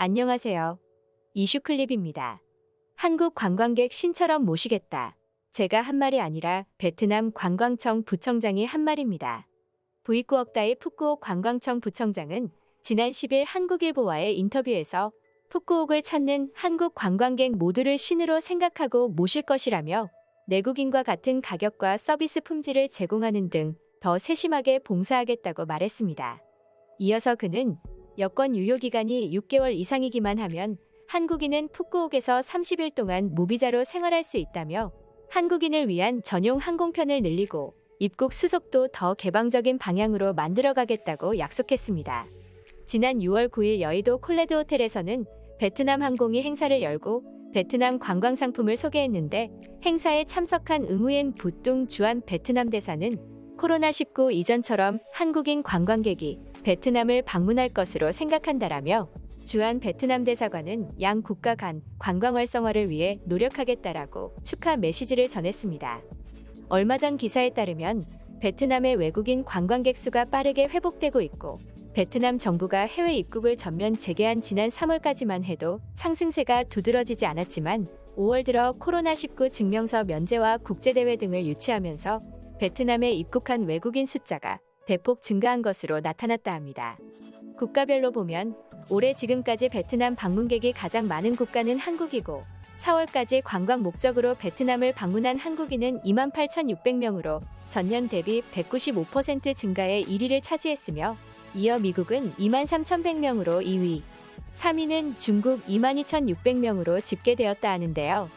안녕하세요. 이슈 클립입니다. 한국 관광객 신처럼 모시겠다. 제가 한 말이 아니라 베트남 관광청 부청장이 한 말입니다. 부이꾸억다의 푸꾸옥 관광청 부청장은 지난 10일 한국일보와의 인터뷰에서 푸꾸옥을 찾는 한국 관광객 모두를 신으로 생각하고 모실 것이라며 내국인과 같은 가격과 서비스 품질을 제공하는 등 더 세심하게 봉사하겠다고 말했습니다. 이어서 그는 여권 유효 기간이 6개월 이상이기만 하면 한국인은 푸꾸옥에서 30일 동안 무비자로 생활할 수 있다며 한국인을 위한 전용 항공편을 늘리고 입국 수속도 더 개방적인 방향으로 만들어가겠다고 약속했습니다. 지난 6월 9일 여의도 콜레드 호텔에서는 베트남 항공이 행사를 열고 베트남 관광 상품을 소개했는데 행사에 참석한 응우엔 부뚱 주한 베트남 대사는 코로나19 이전처럼 한국인 관광객이 베트남을 방문할 것으로 생각한다라며 주한 베트남 대사관은 양 국가 간 관광 활성화를 위해 노력하겠다라고 축하 메시지를 전했습니다. 얼마 전 기사에 따르면 베트남의 외국인 관광객 수가 빠르게 회복되고 있고 베트남 정부가 해외 입국을 전면 재개한 지난 3월까지만 해도 상승세가 두드러지지 않았지만 5월 들어 코로나19 증명서 면제와 국제대회 등을 유치하면서 베트남에 입국한 외국인 숫자가 대폭 증가한 것으로 나타났다 합니다. 국가별로 보면 올해 지금까지 베트남 방문객이 가장 많은 국가는 한국이고 4월까지 관광 목적으로 베트남을 방문한 한국인은 28,600명으로 전년 대비 195% 증가의 1위를 차지했으며 이어 미국은 23,100명으로 2위, 3위는 중국 22,600명으로 집계되었다 하는데요.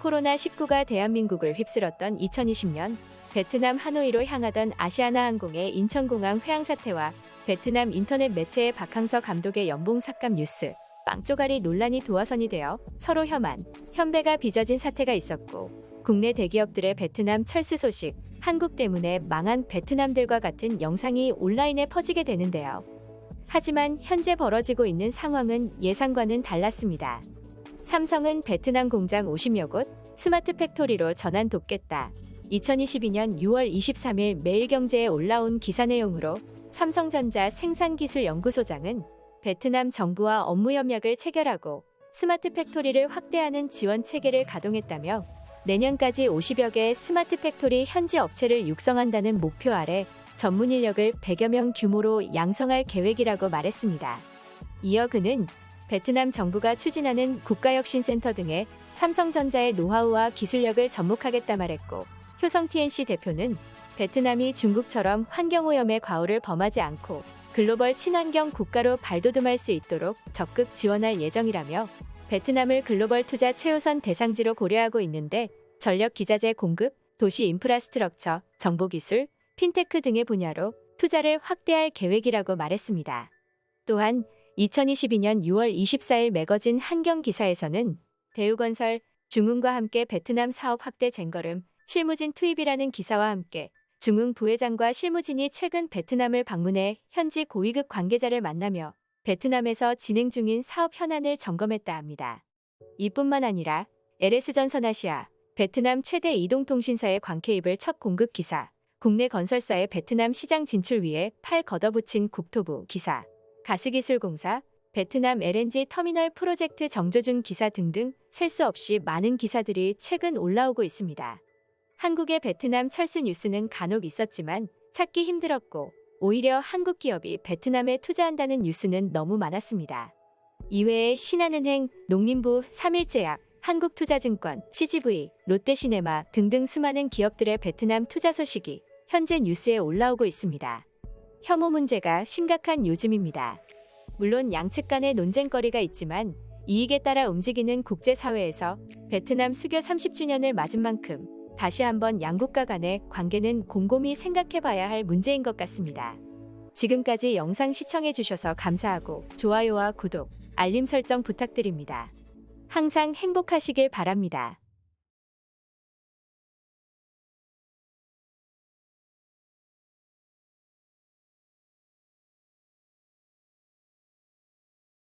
코로나19가 대한민국을 휩쓸었던 2020년 베트남 하노이로 향하던 아시아나 항공의 인천공항 회항 사태와 베트남 인터넷 매체의 박항서 감독의 연봉 삭감 뉴스, 빵쪼가리 논란이 도화선이 되어 서로 혐한, 현배가 빚어진 사태가 있었고 국내 대기업들의 베트남 철수 소식, 한국 때문에 망한 베트남들과 같은 영상이 온라인에 퍼지게 되는데요. 하지만 현재 벌어지고 있는 상황은 예상과는 달랐습니다. 삼성은 베트남 공장 50여 곳 스마트 팩토리로 전환 돕겠다. 2022년 6월 23일 매일경제에 올라온 기사 내용으로 삼성전자 생산기술연구소장은 베트남 정부와 업무 협약을 체결하고 스마트 팩토리를 확대하는 지원 체계를 가동했다며 내년까지 50여 개의 스마트 팩토리 현지 업체를 육성한다는 목표 아래 전문 인력을 100여 명 규모로 양성할 계획이라고 말했습니다. 이어 그는 베트남 정부가 추진하는 국가혁신센터 등의 삼성전자의 노하우와 기술력을 접목하겠다 말했고 효성 TNC 대표는 베트남이 중국처럼 환경오염의 과오를 범하지 않고 글로벌 친환경 국가로 발돋움할 수 있도록 적극 지원할 예정이라며 베트남을 글로벌 투자 최우선 대상지로 고려하고 있는데 전력 기자재 공급, 도시 인프라스트럭처, 정보기술, 핀테크 등의 분야로 투자를 확대할 계획이라고 말했습니다. 또한 2022년 6월 24일 매거진 한경 기사에서는 대우건설, 중흥과 함께 베트남 사업 확대 쟁거름, 실무진 투입이라는 기사와 함께 중흥 부회장과 실무진이 최근 베트남을 방문해 현지 고위급 관계자를 만나며 베트남에서 진행 중인 사업 현안을 점검했다 합니다. 이뿐만 아니라 LS전선아시아, 베트남 최대 이동통신사의 광케이블 첫 공급 기사, 국내 건설사의 베트남 시장 진출 위해 팔 걷어붙인 국토부 기사, 가스기술공사, 베트남 LNG 터미널 프로젝트 정조 중 기사 등등 셀 수 없이 많은 기사들이 최근 올라오고 있습니다. 한국의 베트남 철수 뉴스는 간혹 있었지만 찾기 힘들었고 오히려 한국 기업이 베트남에 투자한다는 뉴스는 너무 많았습니다. 이외에 신한은행, 농림부, 삼일제약, 한국투자증권, CGV, 롯데시네마 등등 수많은 기업들의 베트남 투자 소식이 현재 뉴스에 올라오고 있습니다. 혐오 문제가 심각한 요즘입니다. 물론 양측 간의 논쟁거리가 있지만 이익에 따라 움직이는 국제사회에서 베트남 수교 30주년을 맞은 만큼 다시 한번 양국가 간의 관계는 곰곰이 생각해봐야 할 문제인 것 같습니다. 지금까지 영상 시청해주셔서 감사하고 좋아요와 구독, 알림 설정 부탁드립니다. 항상 행복하시길 바랍니다.